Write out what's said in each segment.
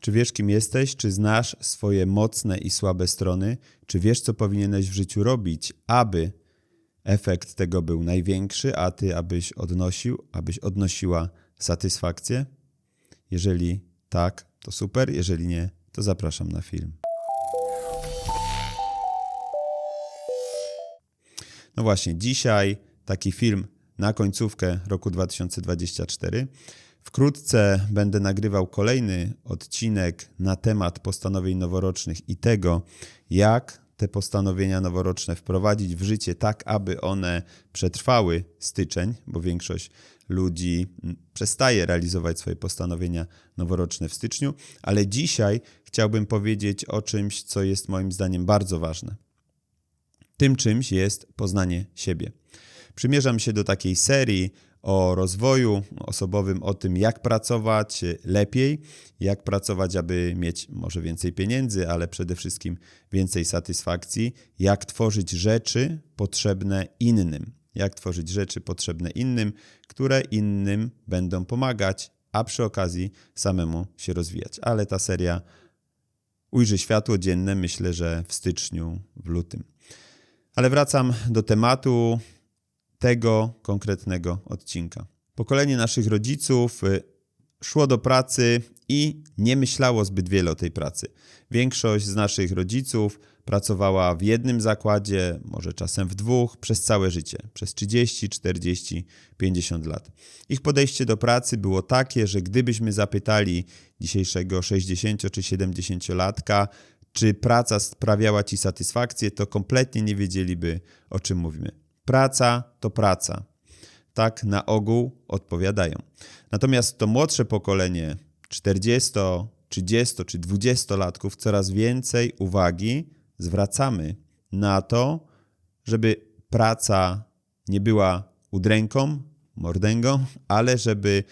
Czy wiesz, kim jesteś? Czy znasz swoje mocne i słabe strony? Czy wiesz, co powinieneś w życiu robić, aby efekt tego był największy, a ty abyś odnosił, abyś odnosiła satysfakcję? Jeżeli tak, to super. Jeżeli nie, to zapraszam na film. No właśnie, dzisiaj taki film na końcówkę roku 2024. Wkrótce będę nagrywał kolejny odcinek na temat postanowień noworocznych i tego, jak te postanowienia noworoczne wprowadzić w życie tak, aby one przetrwały styczeń, bo większość ludzi mm, przestaje realizować swoje postanowienia noworoczne w styczniu, ale dzisiaj chciałbym powiedzieć o czymś, co jest moim zdaniem bardzo ważne. Tym czymś jest poznanie siebie. Przymierzam się do takiej serii o rozwoju osobowym, o tym, jak pracować lepiej, jak pracować, aby mieć może więcej pieniędzy, ale przede wszystkim więcej satysfakcji, jak tworzyć rzeczy potrzebne innym, jak tworzyć rzeczy potrzebne innym, które innym będą pomagać, a przy okazji samemu się rozwijać. Ale ta seria ujrzy światło dzienne, myślę, że w styczniu, w lutym. Ale wracam do tematu tego konkretnego odcinka. Pokolenie naszych rodziców y, szło do pracy i nie myślało zbyt wiele o tej pracy. Większość z naszych rodziców pracowała w jednym zakładzie, może czasem w dwóch, przez całe życie, przez 30, 40, 50 lat. Ich podejście do pracy było takie, że gdybyśmy zapytali dzisiejszego 60 czy 70-latka, czy praca sprawiała ci satysfakcję, to kompletnie nie wiedzieliby, o czym mówimy. Praca to praca. Tak na ogół odpowiadają. Natomiast to młodsze pokolenie 40, 30 czy 20-latków coraz więcej uwagi zwracamy na to, żeby praca nie była udręką, mordęgą, ale żeby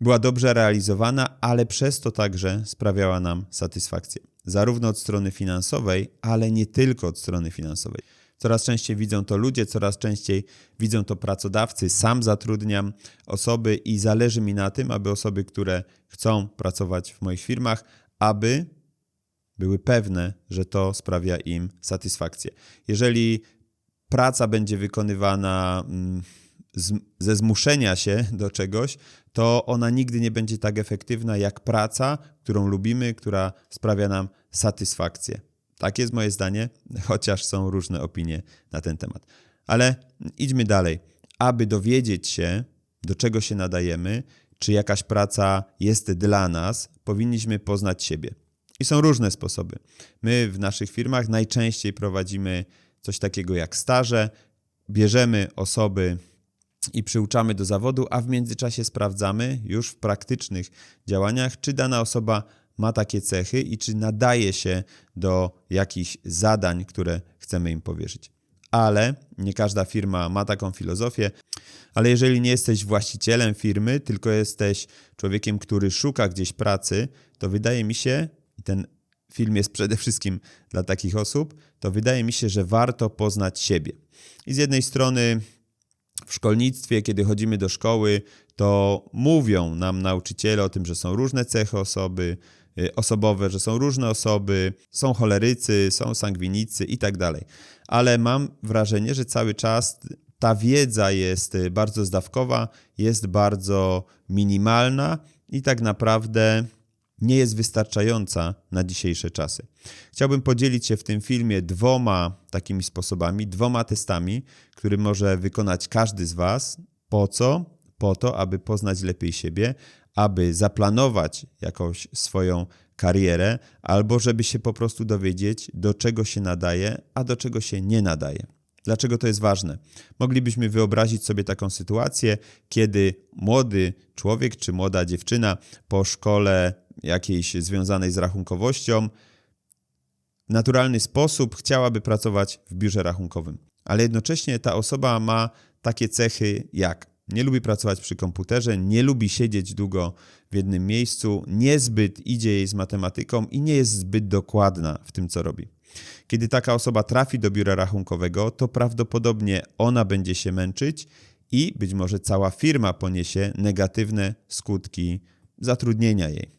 była dobrze realizowana, ale przez to także sprawiała nam satysfakcję. Zarówno od strony finansowej, ale nie tylko od strony finansowej. Coraz częściej widzą to ludzie, coraz częściej widzą to pracodawcy. Sam zatrudniam osoby i zależy mi na tym, aby osoby, które chcą pracować w moich firmach, aby były pewne, że to sprawia im satysfakcję. Jeżeli praca będzie wykonywana mm, ze zmuszenia się do czegoś, to ona nigdy nie będzie tak efektywna jak praca, którą lubimy, która sprawia nam satysfakcję. Tak jest moje zdanie, chociaż są różne opinie na ten temat. Ale idźmy dalej. Aby dowiedzieć się, do czego się nadajemy, czy jakaś praca jest dla nas, powinniśmy poznać siebie. I są różne sposoby. My w naszych firmach najczęściej prowadzimy coś takiego jak staże, bierzemy osoby i przyuczamy do zawodu, a w międzyczasie sprawdzamy już w praktycznych działaniach, czy dana osoba ma takie cechy i czy nadaje się do jakichś zadań, które chcemy im powierzyć. Ale nie każda firma ma taką filozofię. Ale jeżeli nie jesteś właścicielem firmy, tylko jesteś człowiekiem, który szuka gdzieś pracy, to wydaje mi się, i ten film jest przede wszystkim dla takich osób, to wydaje mi się, że warto poznać siebie. I z jednej strony w szkolnictwie, kiedy chodzimy do szkoły, to mówią nam nauczyciele o tym, że są różne cechy osoby, osobowe, że są różne osoby, są cholerycy, są sangwinicy i tak dalej. Ale mam wrażenie, że cały czas ta wiedza jest y, bardzo zdawkowa, jest bardzo minimalna i tak naprawdę nie jest wystarczająca na dzisiejsze czasy. Chciałbym podzielić się w tym filmie dwoma takimi sposobami, dwoma testami, które może wykonać każdy z Was. Po co? Po to, aby poznać lepiej siebie, aby zaplanować jakąś swoją karierę, albo żeby się po prostu dowiedzieć, do czego się nadaje, a do czego się nie nadaje. Dlaczego to jest ważne? Moglibyśmy wyobrazić sobie taką sytuację, kiedy młody człowiek czy młoda dziewczyna po szkole jakiejś związanej z rachunkowością, w naturalny sposób chciałaby pracować w biurze rachunkowym. Ale jednocześnie ta osoba ma takie cechy jak nie lubi pracować przy komputerze, nie lubi siedzieć długo w jednym miejscu, niezbyt idzie jej z matematyką i nie jest zbyt dokładna w tym, co robi. Kiedy taka osoba trafi do biura rachunkowego, to prawdopodobnie ona będzie się męczyć i być może cała firma poniesie negatywne skutki zatrudnienia jej.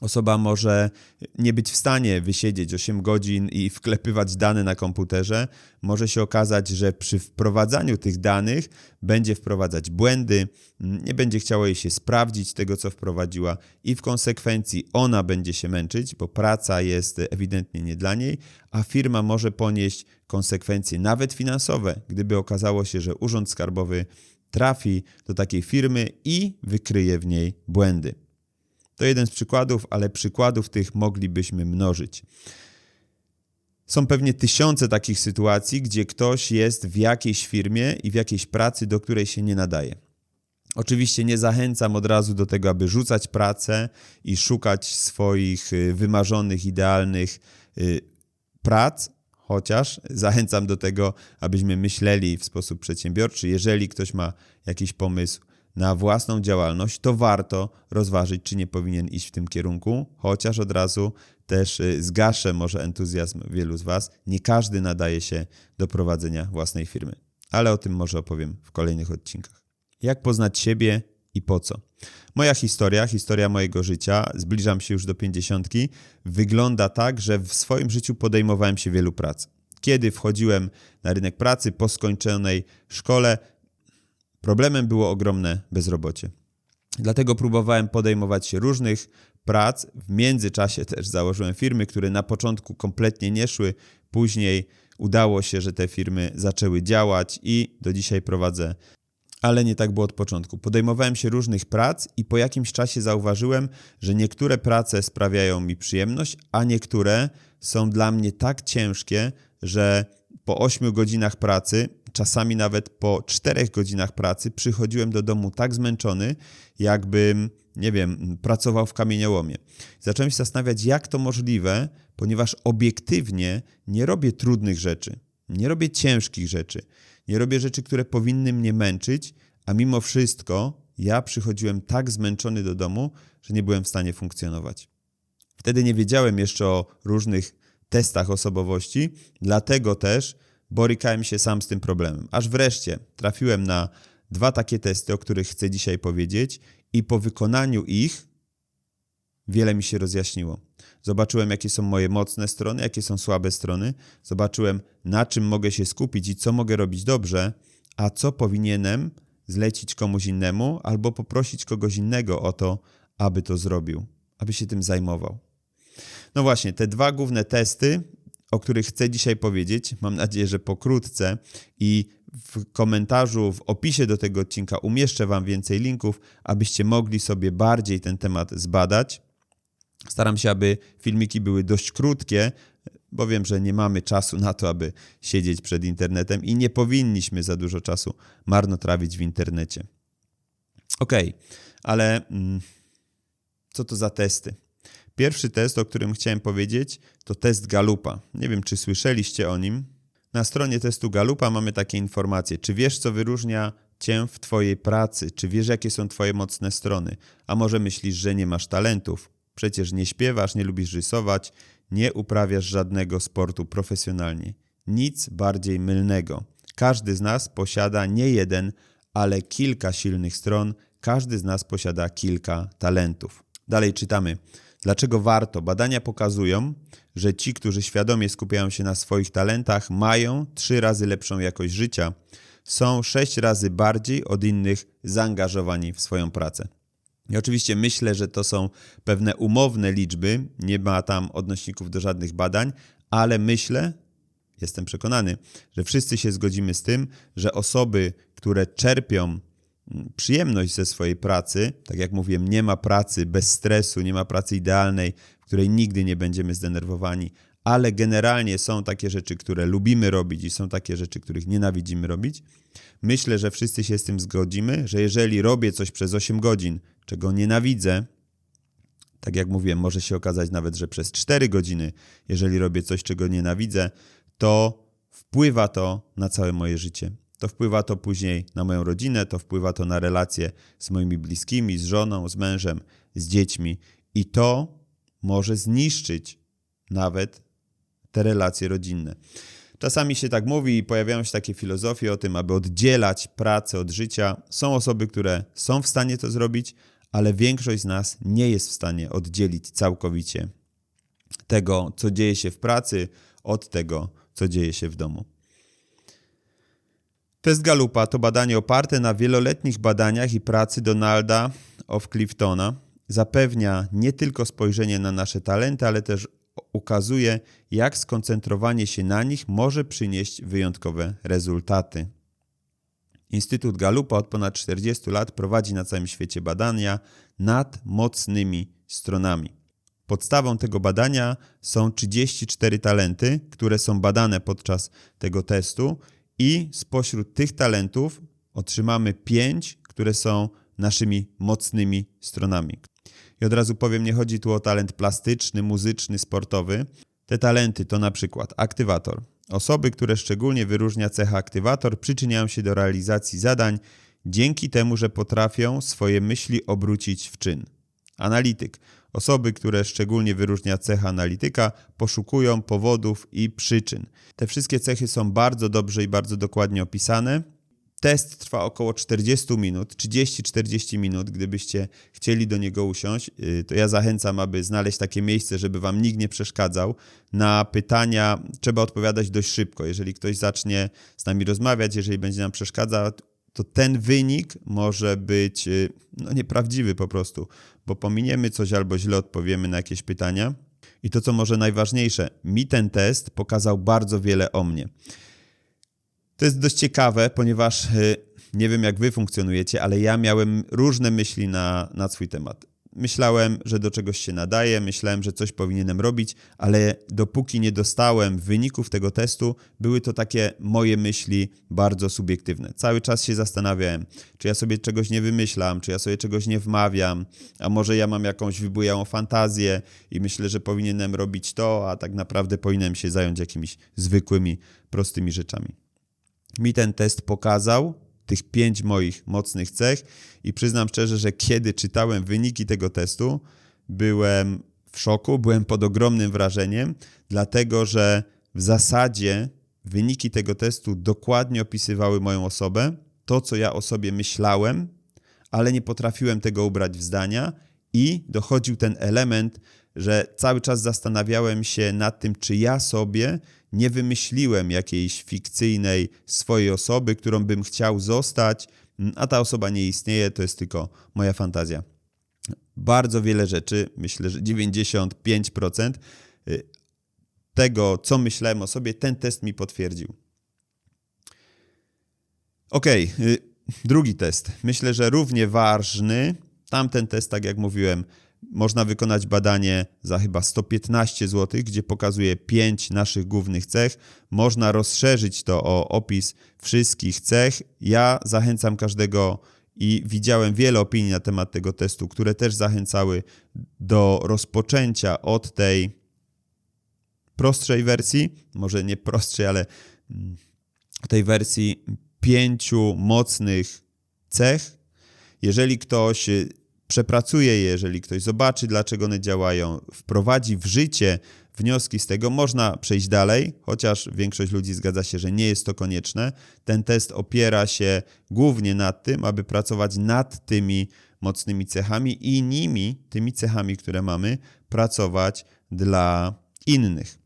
Osoba może nie być w stanie wysiedzieć 8 godzin i wklepywać dane na komputerze. Może się okazać, że przy wprowadzaniu tych danych będzie wprowadzać błędy, nie będzie chciało jej się sprawdzić tego, co wprowadziła, i w konsekwencji ona będzie się męczyć, bo praca jest ewidentnie nie dla niej, a firma może ponieść konsekwencje nawet finansowe, gdyby okazało się, że Urząd Skarbowy trafi do takiej firmy i wykryje w niej błędy. To jeden z przykładów, ale przykładów tych moglibyśmy mnożyć. Są pewnie tysiące takich sytuacji, gdzie ktoś jest w jakiejś firmie i w jakiejś pracy, do której się nie nadaje. Oczywiście nie zachęcam od razu do tego, aby rzucać pracę i szukać swoich y, wymarzonych, idealnych y, prac, chociaż zachęcam do tego, abyśmy myśleli w sposób przedsiębiorczy. Jeżeli ktoś ma jakiś pomysł, na własną działalność, to warto rozważyć, czy nie powinien iść w tym kierunku, chociaż od razu też y, zgaszę może entuzjazm wielu z Was. Nie każdy nadaje się do prowadzenia własnej firmy, ale o tym może opowiem w kolejnych odcinkach. Jak poznać siebie i po co? Moja historia, historia mojego życia, zbliżam się już do pięćdziesiątki, wygląda tak, że w swoim życiu podejmowałem się wielu prac. Kiedy wchodziłem na rynek pracy po skończonej szkole, Problemem było ogromne bezrobocie. Dlatego próbowałem podejmować się różnych prac. W międzyczasie też założyłem firmy, które na początku kompletnie nie szły. Później udało się, że te firmy zaczęły działać i do dzisiaj prowadzę. Ale nie tak było od początku. Podejmowałem się różnych prac i po jakimś czasie zauważyłem, że niektóre prace sprawiają mi przyjemność, a niektóre są dla mnie tak ciężkie, że po 8 godzinach pracy czasami nawet po czterech godzinach pracy przychodziłem do domu tak zmęczony, jakbym, nie wiem, pracował w kamieniołomie. Zacząłem się zastanawiać, jak to możliwe, ponieważ obiektywnie nie robię trudnych rzeczy, nie robię ciężkich rzeczy, nie robię rzeczy, które powinny mnie męczyć, a mimo wszystko ja przychodziłem tak zmęczony do domu, że nie byłem w stanie funkcjonować. Wtedy nie wiedziałem jeszcze o różnych testach osobowości, dlatego też borykałem się sam z tym problemem. Aż wreszcie trafiłem na dwa takie testy, o których chcę dzisiaj powiedzieć, i po wykonaniu ich wiele mi się rozjaśniło. Zobaczyłem, jakie są moje mocne strony, jakie są słabe strony. Zobaczyłem, na czym mogę się skupić i co mogę robić dobrze, a co powinienem zlecić komuś innemu albo poprosić kogoś innego o to, aby to zrobił, aby się tym zajmował. No właśnie, te dwa główne testy o których chcę dzisiaj powiedzieć. Mam nadzieję, że pokrótce i w komentarzu, w opisie do tego odcinka umieszczę Wam więcej linków, abyście mogli sobie bardziej ten temat zbadać. Staram się, aby filmiki były dość krótkie, bo wiem, że nie mamy czasu na to, aby siedzieć przed internetem i nie powinniśmy za dużo czasu marnotrawić w internecie. Ok, ale mm, co to za testy? Pierwszy test, o którym chciałem powiedzieć, to test Galupa. Nie wiem, czy słyszeliście o nim. Na stronie testu Galupa mamy takie informacje. Czy wiesz, co wyróżnia cię w twojej pracy? Czy wiesz, jakie są twoje mocne strony? A może myślisz, że nie masz talentów? Przecież nie śpiewasz, nie lubisz rysować, nie uprawiasz żadnego sportu profesjonalnie. Nic bardziej mylnego. Każdy z nas posiada nie jeden, ale kilka silnych stron. Każdy z nas posiada kilka talentów. Dalej czytamy. Dlaczego warto? Badania pokazują, że ci, którzy świadomie skupiają się na swoich talentach, mają trzy razy lepszą jakość życia, są sześć razy bardziej od innych zaangażowani w swoją pracę. I oczywiście myślę, że to są pewne umowne liczby, nie ma tam odnośników do żadnych badań, ale myślę, jestem przekonany, że wszyscy się zgodzimy z tym, że osoby, które czerpią przyjemność ze swojej pracy. Tak jak mówiłem, nie ma pracy bez stresu, nie ma pracy idealnej, w której nigdy nie będziemy zdenerwowani, ale generalnie są takie rzeczy, które lubimy robić i są takie rzeczy, których nienawidzimy robić. Myślę, że wszyscy się z tym zgodzimy, że jeżeli robię coś przez 8 godzin, czego nienawidzę, tak jak mówiłem, może się okazać nawet, że przez 4 godziny, jeżeli robię coś, czego nienawidzę, to wpływa to na całe moje życie to wpływa to później na moją rodzinę, to wpływa to na relacje z moimi bliskimi, z żoną, z mężem, z dziećmi i to może zniszczyć nawet te relacje rodzinne. Czasami się tak mówi i pojawiają się takie filozofie o tym, aby oddzielać pracę od życia. Są osoby, które są w stanie to zrobić, ale większość z nas nie jest w stanie oddzielić całkowicie tego, co dzieje się w pracy, od tego, co dzieje się w domu. Test Galupa to badanie oparte na wieloletnich badaniach i pracy Donalda of Cliftona. Zapewnia nie tylko spojrzenie na nasze talenty, ale też ukazuje, jak skoncentrowanie się na nich może przynieść wyjątkowe rezultaty. Instytut Galupa od ponad 40 lat prowadzi na całym świecie badania nad mocnymi stronami. Podstawą tego badania są 34 talenty, które są badane podczas tego testu, i spośród tych talentów otrzymamy 5, które są naszymi mocnymi stronami. I od razu powiem, nie chodzi tu o talent plastyczny, muzyczny, sportowy. Te talenty to na przykład aktywator. Osoby, które szczególnie wyróżnia cecha aktywator, przyczyniają się do realizacji zadań dzięki temu, że potrafią swoje myśli obrócić w czyn. Analityk. Osoby, które szczególnie wyróżnia cecha analityka, poszukują powodów i przyczyn. Te wszystkie cechy są bardzo dobrze i bardzo dokładnie opisane. Test trwa około 40 minut, 30-40 minut. Gdybyście chcieli do niego usiąść, y, to ja zachęcam, aby znaleźć takie miejsce, żeby wam nikt nie przeszkadzał. Na pytania trzeba odpowiadać dość szybko. Jeżeli ktoś zacznie z nami rozmawiać, jeżeli będzie nam przeszkadzał, to ten wynik może być y, no, nieprawdziwy po prostu, bo pominiemy coś albo źle odpowiemy na jakieś pytania. I to, co może najważniejsze, mi ten test pokazał bardzo wiele o mnie. To jest dość ciekawe, ponieważ y, nie wiem, jak wy funkcjonujecie, ale ja miałem różne myśli na, na swój temat myślałem, że do czegoś się nadaje, myślałem, że coś powinienem robić, ale dopóki nie dostałem wyników tego testu, były to takie moje myśli bardzo subiektywne. Cały czas się zastanawiałem, czy ja sobie czegoś nie wymyślam, czy ja sobie czegoś nie wmawiam, a może ja mam jakąś wybujałą fantazję i myślę, że powinienem robić to, a tak naprawdę powinienem się zająć jakimiś zwykłymi, prostymi rzeczami. Mi ten test pokazał, tych pięć moich mocnych cech. I przyznam szczerze, że kiedy czytałem wyniki tego testu, byłem w szoku, byłem pod ogromnym wrażeniem, dlatego że w zasadzie wyniki tego testu dokładnie opisywały moją osobę, to co ja o sobie myślałem, ale nie potrafiłem tego ubrać w zdania i dochodził ten element, że cały czas zastanawiałem się nad tym, czy ja sobie nie wymyśliłem jakiejś fikcyjnej swojej osoby, którą bym chciał zostać, a ta osoba nie istnieje, to jest tylko moja fantazja. Bardzo wiele rzeczy, myślę, że 95% y, tego, co myślałem o sobie, ten test mi potwierdził. Ok, drugi test. Myślę, że równie ważny. Tamten test, tak jak mówiłem, można wykonać badanie za chyba 115 zł, gdzie pokazuje 5 naszych głównych cech. Można rozszerzyć to o opis wszystkich cech. Ja zachęcam każdego i widziałem wiele opinii na temat tego testu, które też zachęcały do rozpoczęcia od tej prostszej wersji, może nie prostszej, ale mm, tej wersji pięciu mocnych cech. Jeżeli ktoś przepracuje je, jeżeli ktoś zobaczy, dlaczego one działają, wprowadzi w życie wnioski z tego, można przejść dalej, chociaż większość ludzi zgadza się, że nie jest to konieczne. Ten test opiera się głównie nad tym, aby pracować nad tymi mocnymi cechami i nimi, tymi cechami, które mamy, pracować dla innych.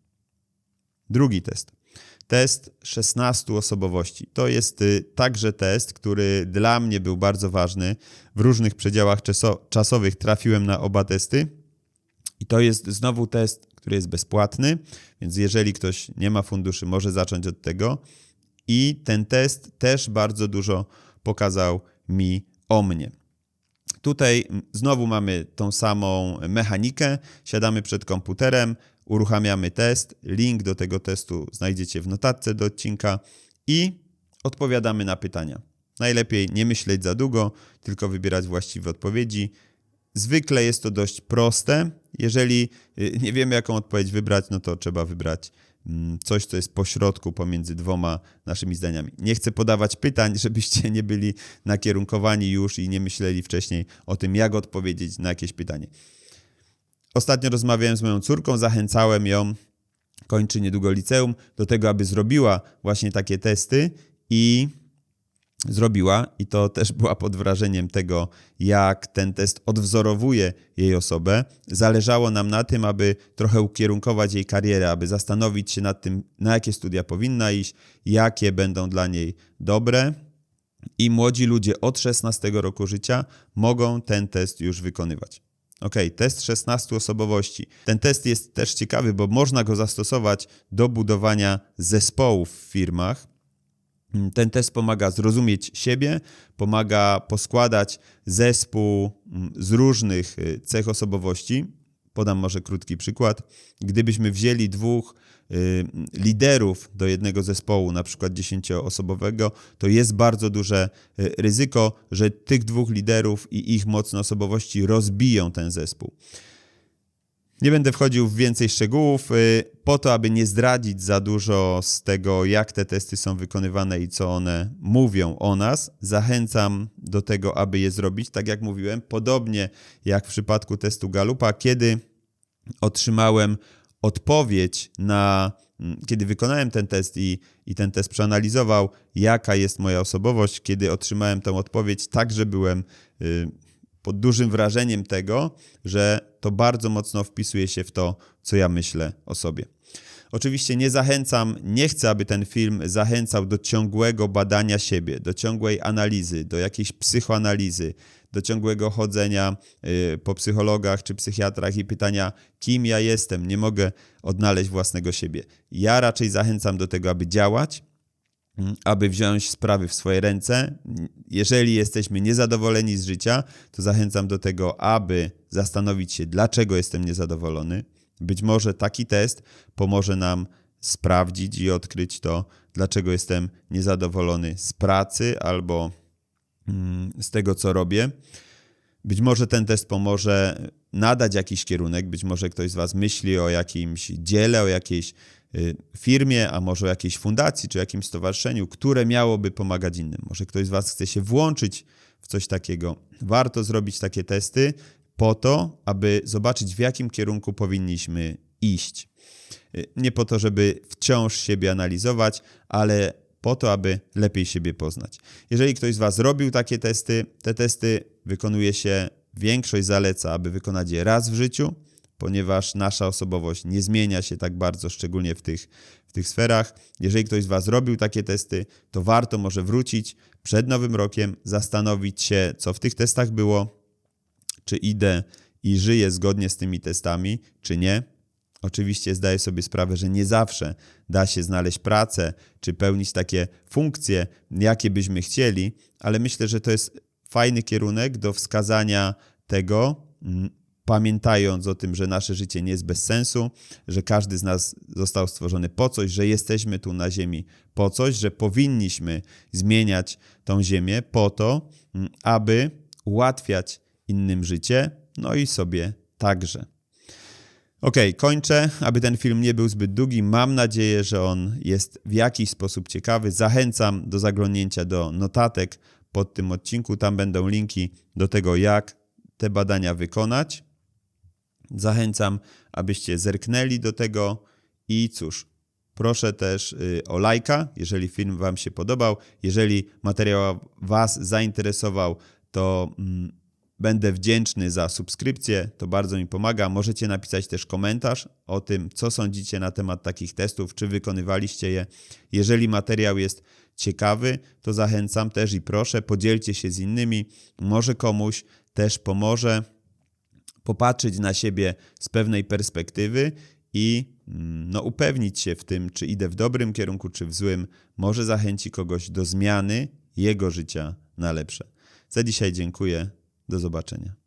Drugi test test 16 osobowości. To jest y, także test, który dla mnie był bardzo ważny. W różnych przedziałach czasowych trafiłem na oba testy. I to jest znowu test, który jest bezpłatny, więc jeżeli ktoś nie ma funduszy, może zacząć od tego. I ten test też bardzo dużo pokazał mi o mnie. Tutaj znowu mamy tą samą mechanikę. Siadamy przed komputerem, uruchamiamy test. Link do tego testu znajdziecie w notatce do odcinka i odpowiadamy na pytania. Najlepiej nie myśleć za długo, tylko wybierać właściwe odpowiedzi. Zwykle jest to dość proste. Jeżeli y, nie wiemy, jaką odpowiedź wybrać, no to trzeba wybrać mm, coś, co jest pośrodku pomiędzy dwoma naszymi zdaniami. Nie chcę podawać pytań, żebyście nie byli nakierunkowani już i nie myśleli wcześniej o tym, jak odpowiedzieć na jakieś pytanie. Ostatnio rozmawiałem z moją córką, zachęcałem ją, kończy niedługo liceum, do tego, aby zrobiła właśnie takie testy i zrobiła i to też była pod wrażeniem tego, jak ten test odwzorowuje jej osobę. Zależało nam na tym, aby trochę ukierunkować jej karierę, aby zastanowić się nad tym, na jakie studia powinna iść, jakie będą dla niej dobre. I młodzi ludzie od 16 roku życia mogą ten test już wykonywać. Ok, test 16 osobowości. Ten test jest też ciekawy, bo można go zastosować do budowania zespołów w firmach. Ten test pomaga zrozumieć siebie, pomaga poskładać zespół mm, z różnych y, cech osobowości. Podam może krótki przykład. Gdybyśmy wzięli dwóch liderów do jednego zespołu, na przykład dziesięcioosobowego, to jest bardzo duże y, ryzyko, że tych dwóch liderów i ich mocne osobowości rozbiją ten zespół. Nie będę wchodził w więcej szczegółów, y, po to, aby nie zdradzić za dużo z tego, jak te testy są wykonywane i co one mówią o nas. Zachęcam do tego, aby je zrobić, tak jak mówiłem, podobnie jak w przypadku testu Galupa, kiedy otrzymałem odpowiedź na, mm, kiedy wykonałem ten test i, i ten test przeanalizował, jaka jest moja osobowość, kiedy otrzymałem tę odpowiedź, także byłem y, pod dużym wrażeniem tego, że to bardzo mocno wpisuje się w to, co ja myślę o sobie. Oczywiście nie zachęcam, nie chcę, aby ten film zachęcał do ciągłego badania siebie, do ciągłej analizy, do jakiejś psychoanalizy, do ciągłego chodzenia y, po psychologach czy psychiatrach i pytania, kim ja jestem, nie mogę odnaleźć własnego siebie. Ja raczej zachęcam do tego, aby działać, mm, aby wziąć sprawy w swoje ręce. Jeżeli jesteśmy niezadowoleni z życia, to zachęcam do tego, aby zastanowić się, dlaczego jestem niezadowolony. Być może taki test pomoże nam sprawdzić i odkryć to, dlaczego jestem niezadowolony z pracy albo mm, z tego, co robię. Być może ten test pomoże nadać jakiś kierunek, być może ktoś z Was myśli o jakimś dziele, o jakiejś y, firmie, a może o jakiejś fundacji czy jakimś stowarzyszeniu, które miałoby pomagać innym. Może ktoś z Was chce się włączyć w coś takiego. Warto zrobić takie testy po to, aby zobaczyć, w jakim kierunku powinniśmy iść. Y, Nie po to, żeby wciąż siebie analizować, ale po to, aby lepiej siebie poznać. Jeżeli ktoś z Was robił takie testy, te testy wykonuje się, większość zaleca, aby wykonać je raz w życiu, ponieważ nasza osobowość nie zmienia się tak bardzo, szczególnie w tych, w tych sferach. Jeżeli ktoś z Was robił takie testy, to warto może wrócić przed Nowym Rokiem, zastanowić się, co w tych testach było, czy idę i żyję zgodnie z tymi testami, czy nie. Oczywiście zdaję sobie sprawę, że nie zawsze da się znaleźć pracę, czy pełnić takie funkcje, jakie byśmy chcieli, ale myślę, że to jest fajny kierunek do wskazania tego, mm, pamiętając o tym, że nasze życie nie jest bez sensu, że każdy z nas został stworzony po coś, że jesteśmy tu na Ziemi po coś, że powinniśmy zmieniać tą Ziemię po to, mm, aby ułatwiać innym życie, no i sobie także. Ok, kończę. Aby ten film nie był zbyt długi, mam nadzieję, że on jest w jakiś sposób ciekawy. Zachęcam do zaglądnięcia do notatek pod tym odcinku. Tam będą linki do tego, jak te badania wykonać. Zachęcam, abyście zerknęli do tego i cóż, proszę też y, o lajka, jeżeli film Wam się podobał. Jeżeli materiał Was zainteresował, to mm, będę wdzięczny za subskrypcję, to bardzo mi pomaga. Możecie napisać też komentarz o tym, co sądzicie na temat takich testów, czy wykonywaliście je. Jeżeli materiał jest ciekawy, to zachęcam też i proszę, podzielcie się z innymi. Może komuś też pomoże popatrzeć na siebie z pewnej perspektywy i mm, no, upewnić się w tym, czy idę w dobrym kierunku, czy w złym. Może zachęci kogoś do zmiany jego życia na lepsze. Za dzisiaj dziękuję. Do zobaczenia.